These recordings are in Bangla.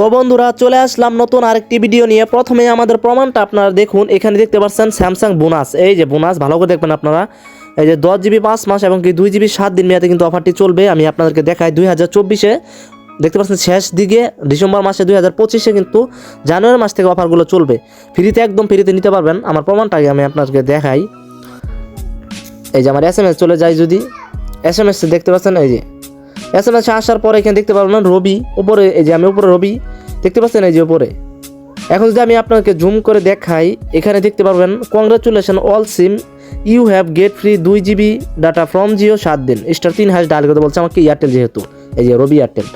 তো বন্ধুরা, চলে আসলাম নতুন আরেকটি ভিডিও নিয়ে। প্রথমে আমাদের প্রমাণটা আপনারা দেখুন। এখানে দেখতে পাচ্ছেন স্যামসাং বোনাস এই যে বোনাস ভালো করে দেখবেন আপনারা। এই যে দশ জিবি পাঁচ মাস এবং কি দুই জিবি সাত দিন মেয়াদে কিন্তু অফারটি চলবে। আমি আপনাদেরকে দেখাই দুই হাজার চব্বিশে। দেখতে পাচ্ছেন শেষ দিকে, ডিসেম্বর মাসে দুই হাজার পঁচিশে কিন্তু জানুয়ারি মাস থেকে অফারগুলো চলবে। ফ্রিতে একদম ফ্রিতে নিতে পারবেন। আমার প্রমাণটাকে আমি আপনাদেরকে দেখাই। এই যে আমার এস এম এস চলে যায় যদি। এস এম এস দেখতে পাচ্ছেন এই যে এম আসার পরে এখানে দেখতে পারবেন রবি, উপরে, এই যে আমি উপরে রবি, দেখতে পাচ্ছেন এই যে উপরে? এখন যদি আমি আপনাকে জুম করে দেখাই, এখানে দেখতে পারবেন congratulation all SIM you have get free দুই জিবি ডাটা ফ্রম জিও সাত দিন। স্টার তিন হাজার ডায়াল কথা বলছে আমাকে এয়ারটেল যেহেতু। এই যে রবি এয়ারটেল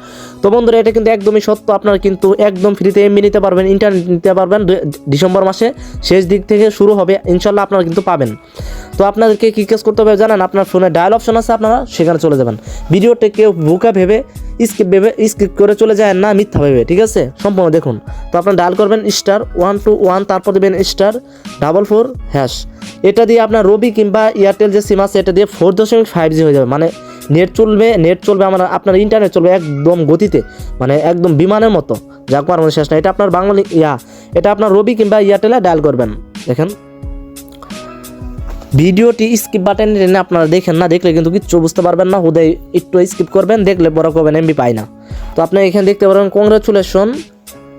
তো বন্ধুরা, এটা কিন্তু একদমই সত্য। আপনারা কিন্তু একদম ফ্রিতে এমবি নিতে পারবেন ইন্টারনেট নিতে পারবেন। ডিসেম্বর মাসে শেষ দিক থেকে শুরু হবে ইনশাল্লাহ আপনারা কিন্তু পাবেন। তো আপনাদেরকে কী কাজ করতে হবে জানেন? আপনার ফোনে ডায়াল অপশন আছে, আপনারা সেখানে চলে যাবেন। ভিডিওতে কেউ বুকা ভেবে স্কিপ ভেবে স্কিপ করে চলে যায় না, মিথ্যা ভেবে, ঠিক আছে? সম্পূর্ণ দেখুন। তো আপনার ডায়াল করবেন স্টার ওয়ান টু ওয়ান তারপর দেবেন স্টার ডাবল ফোর হ্যাশ এটা দিয়ে আপনার রবি কিংবা এয়ারটেল যে সিম আছে, এটা দিয়ে ফোর দশমিক ফাইভ জি হয়ে যাবে। মানে নেট চলবে নেট চলবে আমার, আপনার ইন্টারনেট চলবে একদম গতিতে মানে একদম বিমানের মতো, যা করার মনে শেষ না এটা আপনার বাংলা ইয়া, এটা আপনার রবি কিংবা এয়ারটেলে ডায়াল করবেন, দেখেন। ভিডিওটি স্কিপ বাটন টেনে আপনারা দেখেন না, দেখলে কিন্তু কিচ্ছু বুঝতে পারবেন না হুদয় একটু স্কিপ করবেন, দেখলে বড় করবেন এমবি পাই না। তো আপনি এখানে দেখতে পারবেন কংগ্রাচুলেশন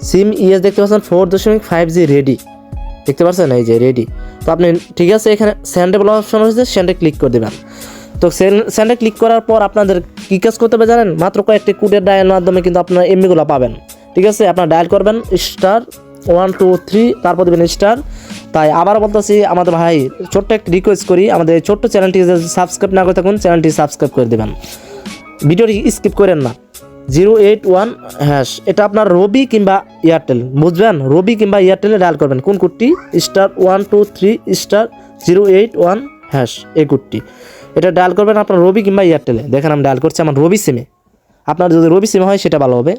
সিম ইএস দেখতে পাচ্ছেন ফোর দশমিক ফাইভ জি রেডি দেখতে পাচ্ছেন এই যে রেডি তো আপনি ঠিক আছে, এখানে স্যান্ডে বলা অপশন হয়েছে স্যান্ডে ক্লিক করে দেবেন। তো স্যান্ডে ক্লিক করার পর আপনাদের কী কাজ করতে হবে জানেন? মাত্র কয়েকটি কোডের ডায়াল মাধ্যমে কিন্তু আপনারা এমবিগুলো পাবেন। ঠিক আছে? আপনারা ডায়াল করবেন স্টার ওয়ান টু থ্রি তারপর দেবেন স্টার তাই আবার বলতেছি, আমাদের ভাই, ছোট্ট একটি রিকোয়েস্ট করি, আমাদের ছোট্ট চ্যানেলটি সাবস্ক্রাইব না করে থাকুন চ্যানেলটি সাবস্ক্রাইব করে দেবেন। ভিডিওটি স্কিপ করেন না। জিরো এইট ওয়ান হ্যাশ এটা আপনার রবি কিংবা এয়ারটেল বুঝবেন? রবি কিংবা এয়ারটেলে ডায়াল করবেন। কোন কোডটি star one two three star zero eight one hash এই কোডটি এটা ডায়াল করবেন আপনার রবি কিংবা এয়ারটেলে। দেখেন আমি ডায়াল করছি, আমার রবি সিমে। আপনার যদি রবি সিমে হয়, সেটা ভালো হবে।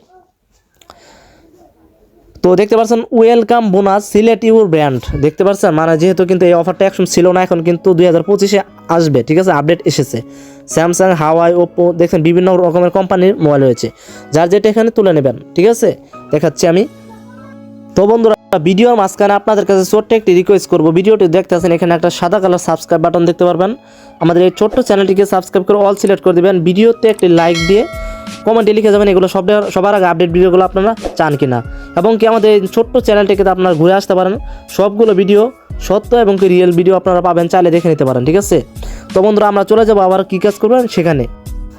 তো দেখতে পাচ্ছেন, welcome bonus, select your brand. দেখতে পাচ্ছেন মানে যেহেতু কিন্তু এই অফারটা এখন ছিল না, এখন কিন্তু দুই হাজার পঁচিশে আসবে, ঠিক আছে? আপডেট এসেছে। স্যামসাং, হাওয়াই, ওপো, দেখছেন, বিভিন্ন রকমের কোম্পানির মোবাইল রয়েছে। যার যেটা এখানে তুলে নেবেন, ঠিক আছে? দেখাচ্ছি আমি। তো বন্ধুরা ভিডিওর মাঝখানে আপনাদের কাছে ছোট্ট একটি রিকোয়েস্ট করব। ভিডিওটি দেখতে দেখতেছেন এখানে একটা সাদা কালার সাবস্ক্রাইব বাটন দেখতে পারবেন। আমাদের এই ছোট্ট চ্যানেলটিকে সাবস্ক্রাইব করে অল সিলেক্ট করে দিবেন। ভিডিওতে একটি লাইক দিয়ে কমেন্টে লিখে যাবেন এগুলো সব সবার আগে আপডেট ভিডিওগুলো আপনারা চান কিনা। এবং কি আমাদের এই ছোট্ট চ্যানেলটিকে আপনারা ঘুরে আসতে পারেন। সবগুলো ভিডিও সত্য এবং কি রিয়েল ভিডিও আপনারা পাবেন, চাইলে দেখে নিতে পারেন, ঠিক আছে? তো বন্ধুরা, আমরা চলে যাব আবার কী কাজ করবেন সেখানে।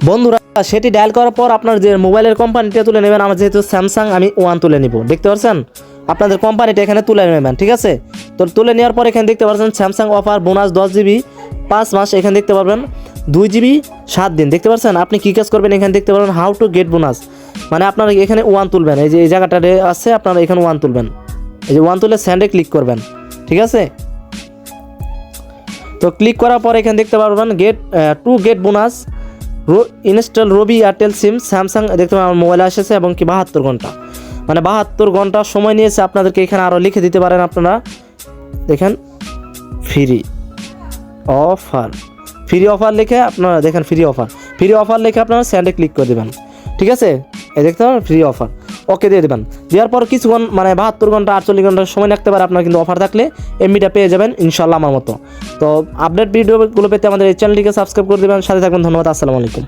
বন্ধুরা, সেটি ডায়াল করার পর আপনার যে মোবাইলের কোম্পানিটা তুলে নেবেন, আমার যেহেতু স্যামসাং আমি ওয়ান তুলে নিব। দেখতে পাচ্ছেন আপনাদের কোম্পানিটা এখানে তুলে নেবেন, ঠিক আছে? তো তুলে নেওয়ার পর এখানে দেখতে পাচ্ছেন স্যামসাং অফার বোনাস দশ জিবি পাঁচ মাস এখানে দেখতে পারবেন, দুই জিবি সাত দিন। দেখতে পাচ্ছেন? আপনি কী কাজ করবেন? এখানে দেখতে পারবেন হাউ টু গেট বোনাস মানে আপনারা এখানে ওয়ান তুলবেন। এই যে, এই জায়গাটা আছে, আপনারা এখানে ওয়ান তুলবেন। এই যে ওয়ান তুলে স্যান্ডে ক্লিক করবেন, ঠিক আছে? তো ক্লিক করার পর এখানে দেখতে পারবেন get to get bonus row install Robi Airtel SIM Samsung দেখতে পাবেন, আমার মোবাইলে এসেছে এবং কি বাহাত্তর ঘণ্টা। মানে বাহাত্তর ঘণ্টা সময় নিয়েছে আপনাদেরকে এখানে আরও লিখে দিতে পারেন আপনারা। দেখেন ফ্রি অফার ফ্রি অফার লিখে আপনারা দেখেন ফ্রি অফার ফ্রি অফার লিখে আপনারা স্যান্ডে ক্লিক করে দেবেন। ঠিক আছে? এই দেখতে পাবেন ফ্রি অফার ওকে দিয়ে দেবেন। দেওয়ার পর কিছুক্ষণ মানে বাহাত্তর ঘণ্টা, আটচল্লিশ ঘণ্টা সময় রাখতে পারে আপনার কিন্তু অফার থাকলে। এমবিটা পেয়ে যাবেন ইনশাল্লাহ আমার মতো। তো আপডেট ভিডিওগুলো পেতে আমাদের এই চ্যানেলটিকে সাবস্ক্রাইব করে দেবেন। সাথে থাকবেন, ধন্যবাদ, আসসালামু আলাইকুম।